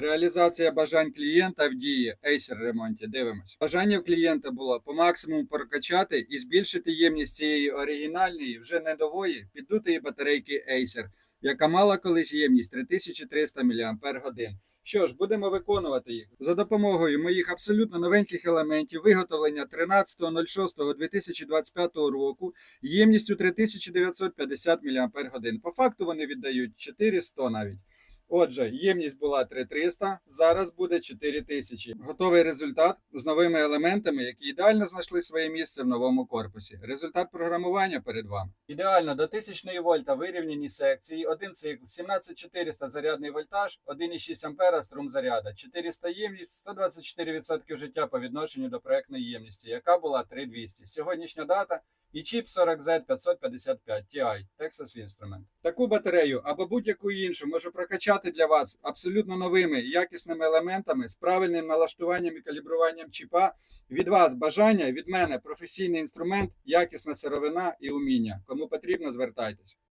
Реалізація бажань клієнта в дії Acer ремонті. Дивимось. Бажання в клієнта було по максимуму прокачати і збільшити ємність цієї оригінальної, вже не нової, піддутої батарейки Acer, яка мала колись ємність 3300 мАч. Що ж, будемо виконувати їх за допомогою моїх абсолютно новеньких елементів виготовлення 13.06.2025 року ємністю 3950 мАч. По факту вони віддають 400 навіть. Отже, ємність була 3300, зараз буде 4000. Готовий результат з новими елементами, які ідеально знайшли своє місце в новому корпусі. Результат програмування перед вами. Ідеально до 1000 вольта вирівняні секції, один цикл, 17400 зарядний вольтаж, 1,6 ампера струм заряда, 400 ємність, 124% життя по відношенню до проектної ємності, яка була 3200. Сьогоднішня дата і чіп 40Z555 Ti Texas Instrument. Таку батарею або будь-яку іншу можу прокачати для вас абсолютно новими якісними елементами з правильним налаштуванням і калібруванням чіпа. Від вас бажання, від мене професійний інструмент, якісна сировина і уміння. Кому потрібно, звертайтесь.